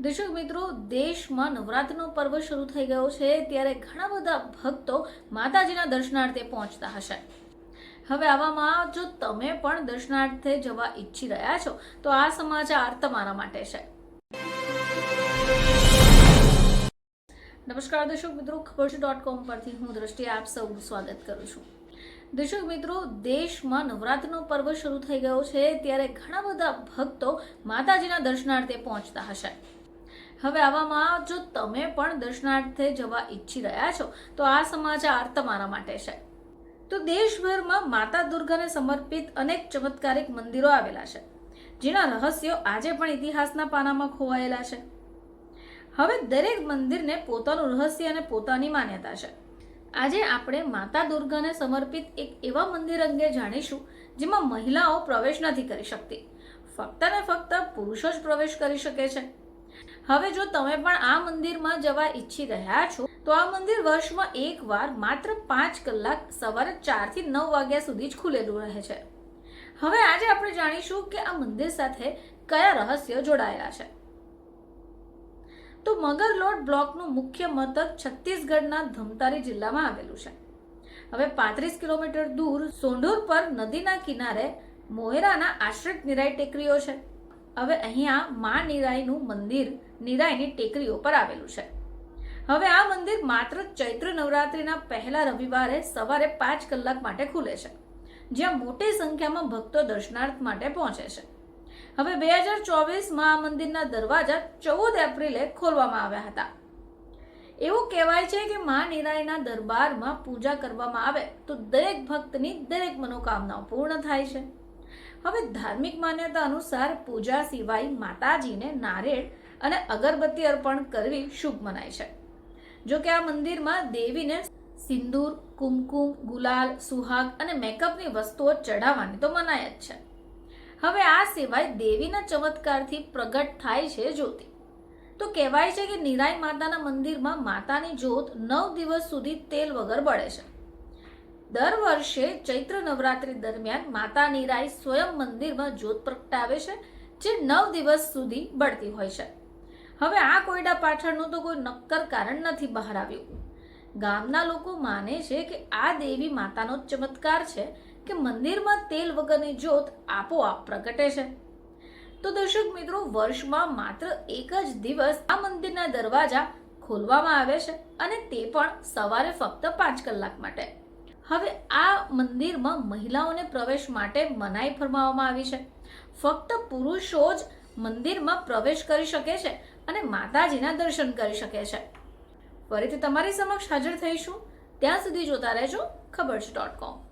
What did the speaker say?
દર્શક મિત્રો, દેશમાં નવરાત્રિનો પર્વ શરૂ થઈ ગયો છે, ત્યારે ઘણા બધા ભક્તો માતાજીના દર્શનાર્થે પહોંચતા હશે. હવે આવામાં જો તમે પણ દર્શનાર્થે જવા ઈચ્છી રહ્યા છો, તો આ સમાચાર તમારા માટે છે. નમસ્કાર દર્શક મિત્રો, ખબર છે ડોટ કોમ પરથી હું દ્રષ્ટિ આપ સૌનું સ્વાગત કરું છું. દર્શક મિત્રો, દેશમાં નવરાત્રિનો પર્વ શરૂ થઈ ગયો છે, ત્યારે ઘણા બધા ભક્તો માતાજીના દર્શનાર્થે પહોંચતા હશે. હવે આવામાં જો તમે પણ દર્શનાર્થે જવા ઈચ્છી રહ્યા છો, તો આ સમાચાર તમારા માટે છે. તો દેશભરમાં માતા દુર્ગાને સમર્પિત અનેક ચમત્કારિક મંદિરો આવેલા છે, જેના રહસ્યો આજે પણ ઇતિહાસના પાનામાં ખોવાયેલા છે. હવે દરેક મંદિરને પોતાનું રહસ્ય અને પોતાની માન્યતા છે. આજે આપણે માતા દુર્ગાને સમર્પિત એક એવા મંદિર અંગે જાણીશું, જેમાં મહિલાઓ પ્રવેશ નથી કરી શકતી. ફક્ત ને ફક્ત પુરુષો જ પ્રવેશ કરી શકે છે. હવે જો તમે પણ આ મંદિરમાં જવા ઈચ્છી રહ્યા છો, તો આ મંદિર વર્ષમાં એકવાર માત્ર પાંચ કલાક સવારે ચારથી નવ વાગ્યા સુધી જ ખુલેલું રહે છે. હવે આજે આપણે જાણીશું કે આ મંદિર સાથે કયા રહસ્યો જોડાયેલા છે. તો મગરલોડ બ્લોકનું મુખ્ય મથક છત્તીસગઢના ધમતારી જિલ્લામાં આવેલું છે. હવે પાંત્રીસ કિલોમીટર દૂર સોંઢુર પર નદીના કિનારે મોહેરાના આશ્રિત નિરાય ટેકરીઓ છે. હવે અહીંયા મા નિરાયનું મંદિર નિરાયની ટેકરીઓ પર આવેલું છે. હવે આ મંદિર માત્ર ચૈત્ર નવરાત્રિના પહેલા રવિવારે સવારે પાંચ કલાક માટે ખુલે છે, જ્યાં મોટી સંખ્યામાં ભક્તો દર્શનાર્થ માટે પહોંચે છે. હવે બે હજાર ચોવીસમાં આ મંદિરના દરવાજા ચૌદ એપ્રિલે ખોલવામાં આવ્યા હતા. એવું કહેવાય છે કે મા નિરાયના દરબારમાં પૂજા કરવામાં આવે તો દરેક ભક્તની દરેક મનોકામનાઓ પૂર્ણ થાય છે. હવે ધાર્મિક માન્યતા અનુસાર પૂજા સિવાય માતાજીને નારેળ અને અગરબત્તી અર્પણ કરવી શુભ મનાય છે. જો કે આ મંદિરમાં દેવીને સિંદૂર, કુમકુમ, ગુલાલ, સુહાગ અને મેકઅપની વસ્તુઓ ચઢાવવાની તો મનાય જ છે. હવે આ સિવાય દેવીના ચમત્કારથી પ્રગટ થાય છે જ્યોતિ. તો કહેવાય છે કે નિરાય માતાના મંદિરમાં માતાની જ્યોત નવ દિવસ સુધી તેલ વગર બળે છે. દર વર્ષે ચૈત્ર નવરાત્રી દરમિયાન માતા નીરાઈ સ્વયં મંદિરમાં જ્યોત પ્રગટાવે છે, જે નવ દિવસ સુધી બળતી હોય છે. હવે આ કોયડા પાછળનું તો કોઈ નક્કર કારણ નથી બહાર આવ્યું. ગામના લોકો માને છે કે આ દેવી માતાનો ચમત્કાર છે કે મંદિરમાં તેલ વગરની જ્યોત આપોઆપ પ્રગટે છે. તો દર્શક મિત્રો, વર્ષમાં માત્ર એક જ દિવસ આ મંદિરના દરવાજા ખોલવામાં આવે છે અને તે પણ સવારે ફક્ત પાંચ કલાક માટે. હવે આ મંદિરમાં મહિલાઓને પ્રવેશ માટે મનાઈ ફરમાવવામાં આવી છે. ફક્ત પુરુષો જ મંદિરમાં પ્રવેશ કરી શકે છે અને માતાજીના દર્શન કરી શકે છે. ફરીથી તમારી સમક્ષ હાજર થઈશું. ત્યાં સુધી જોતા રહેજો. ખબર છે ડોટ કોમ